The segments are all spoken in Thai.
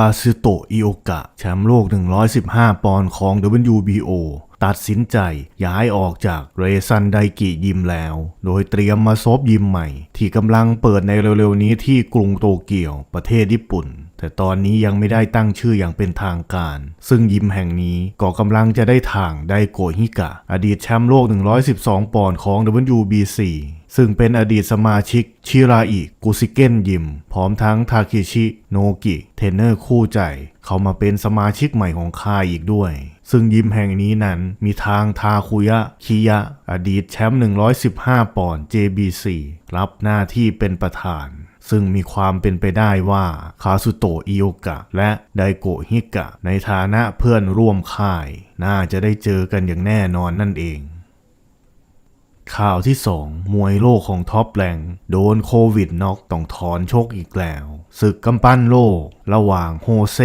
าซึโตะอิโอกะ แชมป์โลก 115 ปอนด์ของ WBO ตัดสินใจย้ายออกจากเรซันไดกิยิมแล้ว โดยเตรียมมาซบยิมใหม่ ที่กำลังเปิดในเร็วๆนี้ที่กรุงโตเกียวประเทศญี่ปุ่น แต่ตอนนี้ยังไม่ได้ตั้งชื่ออย่างเป็นทางการ ซึ่งยิมแห่งนี้ก็กำลังจะได้ทางไดโกฮิกะ อดีตแชมป์โลก 112 ปอนด์ของ WBC ซึ่งเป็นอดีตสมาชิกชิราอิกุซิเกนยิม พร้อมทั้งทาเคชิโนกิเทนเนอร์คู่ใจ เขามาเป็นสมาชิกใหม่ของค่ายอีกด้วย ซึ่งยิมแห่งนี้นั้นมีทางทาคุยะคิยะ อดีตแชมป์115 ปอนด์ JBC รับหน้าที่เป็นประธาน ซึ่งมีความเป็นไปได้ว่าคาสุโตะอิโอกะ และไดโกะฮิกะ ในฐานะเพื่อนร่วมค่าย น่าจะได้เจอกันอย่างแน่นอนนั่นเอง ข่าวที่ 2 มวยโลกของท็อปแรงโดนโควิดน็อกต้องถอนโชกอีกแล้ว ศึกกำปั้นโลก ระหว่างโฮเซ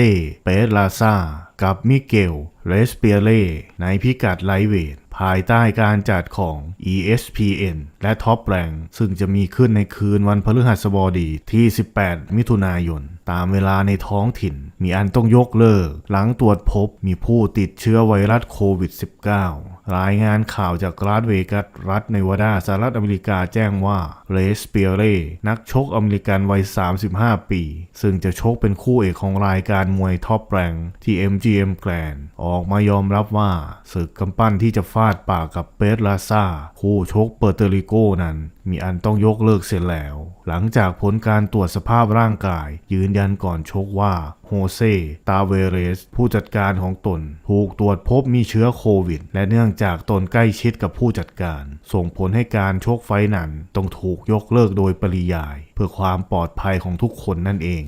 เปสลาซากับมิเกล เรสเปียเล่ในพิกัดไลเวทภายใต้การจัดของ ESPN และท็อปแรงซึ่งจะมีขึ้นในคืนวันพฤหัสบดีที่ 18 มิถุนายน ตามเวลาในท้องถิ่น มีอันต้องยกเลิก หลังตรวจพบมีผู้ติดเชื้อไวรัสโควิด -19 รายงานข่าวจากรัฐเวกัสรัฐเนวาดาสหรัฐอเมริกาแจ้งว่าเรสเปียเร่นักชกอเมริกันวัย 35 ปี ซึ่งจะชกเป็นคู่เอกของรายการมวยท็อปแรงที่ MGM Grand ออกมายอมรับว่าศึกกำปั้นที่จะฟาดปากกับเปสลาซาคู่ชกเปอร์เตริโกนั้น มีอันต้องยกเลิกเสร็จแล้ว หลังจากผลการตรวจสภาพร่างกาย ยืนยันก่อนชกว่าโฮเซ ตาเวเรส ผู้จัดการของตน ถูกตรวจพบมีเชื้อโควิด และเนื่องจากตนใกล้ชิดกับผู้จัดการ ส่งผลให้การชกไฟนั้นต้องถูกยกเลิกโดยปริยาย เพื่อความปลอดภัยของทุกคนนั่นเอง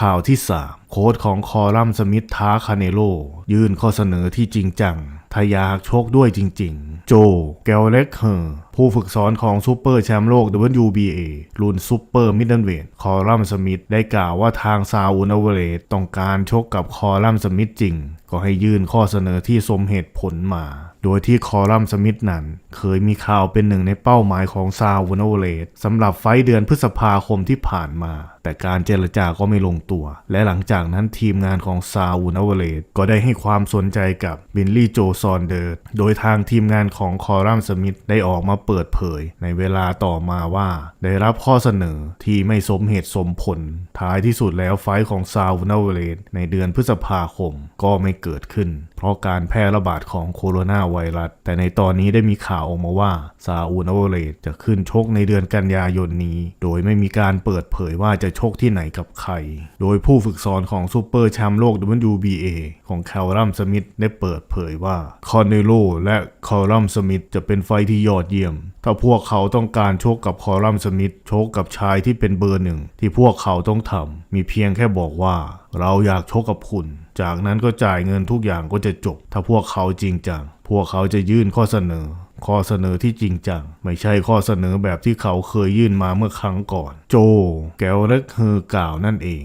ข่าวที่ 3 โค้ชของคอลัมน์สมิธท้าคาเนโล ยื่นข้อเสนอที่จริงจังถ้ายากชกด้วยจริง ๆ โจ แกลเล็กเฮอร์ผู้ฝึกสอนของซูเปอร์แชมป์โลก WBA รุ่นซูเปอร์มิดเดิลเวทคอลัมน์สมิธได้กล่าวว่าทางซาอุนเวเรตต้องการชกกับคอลัมน์สมิธจริง ก็ให้ยื่นข้อเสนอที่สมเหตุผลมา โดยที่คอลัมน์สมิธนั้น เคยมีข่าวเป็นหนึ่งในเป้าหมายของซาอุนเวเรตสำหรับไฟเดือนพฤษภาคมที่ผ่านมา แต่การเจรจาก็ไม่ลงตัว และหลังจากนั้นทีมงานของซาอูนเวเลตก็ได้ให้ความสนใจกับบินลี่โจซอนเดอร์โดยทางทีมงานของคอรัมสมิธได้ออกมาเปิดเผย ในเวลาต่อมาว่า ได้รับข้อเสนอที่ไม่สมเหตุสมผล ท้ายที่สุดแล้วไฟของซาอูนเวเลตในเดือนพฤษภาคมก็ไม่เกิดขึ้น ราะการแพร่ระบาดของโคโรนาไวรัส แต่ในตอนนี้ได้มีข่าวออกมาว่า ซาอุนอเวเรตจะขึ้นชกในเดือนกันยายนนี้ โดยไม่มีการเปิดเผยว่าจะชกที่ไหนกับใคร โดยผู้ฝึกสอนของซูเปอร์แชมป์โลก WBA ของแคลรัมสมิธได้เปิดเผยว่า คอนเนโลและคอรัมสมิธจะเป็นไฟท์ที่ยอดเยี่ยม ถ้าพวกเขาต้องการชกกับคอรัมสมิธชกกับชายที่เป็นเบอร์หนึ่งที่พวกเขาต้องทำมีเพียงแค่บอกว่า เราอยากชกกับคุณ จากนั้นก็จ่ายเงินทุกอย่างก็จะจบ ถ้าพวกเขาจริงจัง พวกเขาจะยื่นข้อเสนอ ข้อเสนอที่จริงจัง ไม่ใช่ข้อเสนอแบบที่เขาเคยยื่นมาเมื่อครั้งก่อน โจ แกลเล็กเฮอกล่าวนั่นเอง